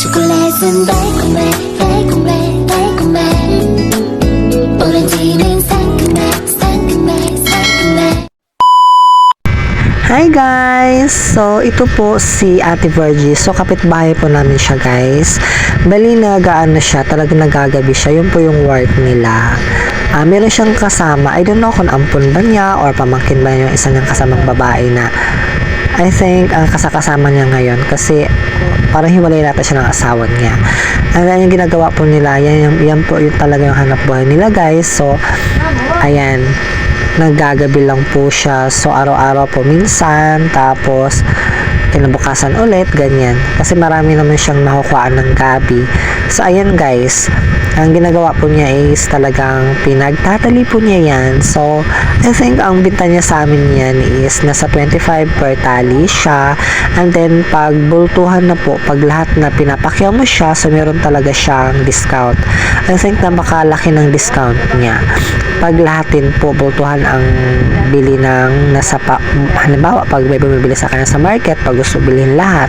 초콜릿은 달콤해 달콤해 달콤해 오렌지는 상큼해 상큼해 상큼해 Hi guys! So, ito po si Ate Virgie. So, kapitbahay po namin siya guys. Bali nagaano siya, talagang nagagabi siya. Yun po yung work nila. Ah, meron siyang kasama. I don't know kung ampun ba niya or pamangkin ba niya yung isa niyang kasamang babae na I think ang kasakasama niya ngayon kasi parang hiwalay nata siya ng asawa niya. And then yung ginagawa po nila, yan, yan po yung talaga yung hanap buhay nila guys. So, ayan naggagabi lang po siya. So, araw-araw po minsan. Tapos, kinabukasan ulit, ganyan. Kasi marami naman siyang nakukuhaan ng gabi. So, ayan guys. Ang ginagawa po niya is talagang pinagtatali po niya yan. So, I think ang binta niya sa amin yan is nasa 25 per tali siya. And then, pag bultuhan na po, pag lahat na pinapakyaw mo siya, so meron talaga siyang discount. I think na makalaki ng discount niya. Pag lahatin po, bultuhan ang bili ng nasa pa, halimbawa, pag may bumibili sa kanya sa market, pag gusto bilhin lahat,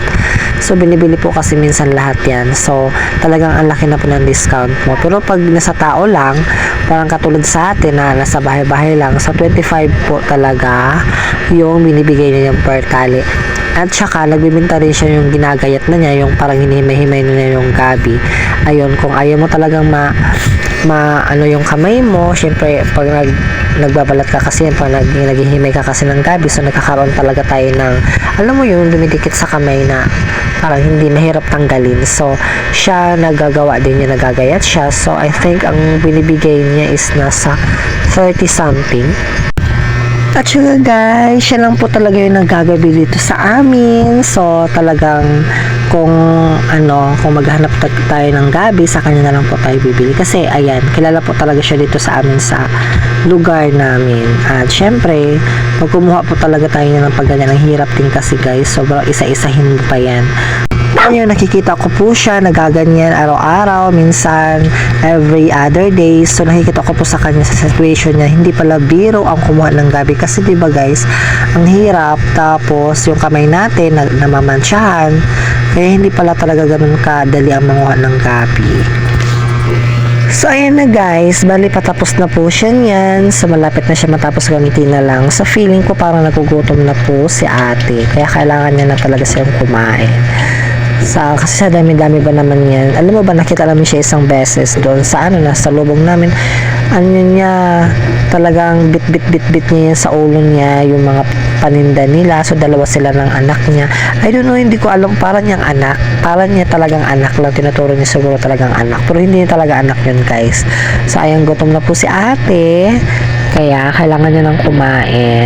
so binibili po kasi minsan lahat yan. So, talagang ang laki na po ng discount mo. Pero pag nasa tao lang, parang katulad sa atin na nasa bahay-bahay lang, sa 25 po talaga yung binibigay niya yung per tali. At saka, nagbibinta rin siya yung ginagayat na niya, yung parang hinihimay-himay na niya yung gabi. Ayun, kung ayaw mo talagang ma, ma ano yung kamay mo, syempre, pag nag, nagbabalat ka kasi, pag nag, naghihimay ka kasi ng gabi, so nagkakaroon talaga tayo ng, alam mo yung dumidikit sa kamay na parang hindi mahirap tanggalin. So, siya nagagawa din niya, nagagayat siya. So, I think ang binibigay niya is nasa 30 something. At saka guys, siya lang po talaga yung naggagabi dito sa amin. So, talagang kung ano, kung maghanap tayo ng gabi, sa kanya na lang po tayo bibili. Kasi, ayan, kilala po talaga siya dito sa amin sa lugar namin. At syempre, pag kumuha po talaga tayo ng pagganyan, ang hirap din kasi guys. Sobrang isa-isahin pa yan. Ayun, nakikita ko po siya, nagaganyan araw-araw, minsan every other day. So, nakikita ko po sa kanya sa situation niya, hindi pala biro ang kumuha ng gabi. Kasi, di ba guys, ang hirap. Tapos, yung kamay natin, na, namamansyahan. Kaya, hindi pala talaga ganun kadali ang manguha ng gabi. So, ayan na guys. Bali, patapos na po siya niyan. So, malapit na siya matapos gamitin na lang. Sa feeling ko, parang nagugutom na po si ate. Kaya, kailangan niya na talaga siyang kumain. Sa, kasi sa dami-dami ba naman yan. Alam mo ba, nakita namin siya isang beses doon sa ano na, sa lubong namin. Ano niya, talagang bit-bit-bit-bit niya yan sa ulo niya, yung mga paninda nila. So, dalawa sila ng anak niya. I don't know, hindi ko alam, parang niyang anak. Parang niya talagang anak lang. Tinuturo niya siguro talagang anak. Pero hindi niya talaga anak yun, guys. So, ayang gutom na po si ate. Kaya, kailangan niya ng kumain.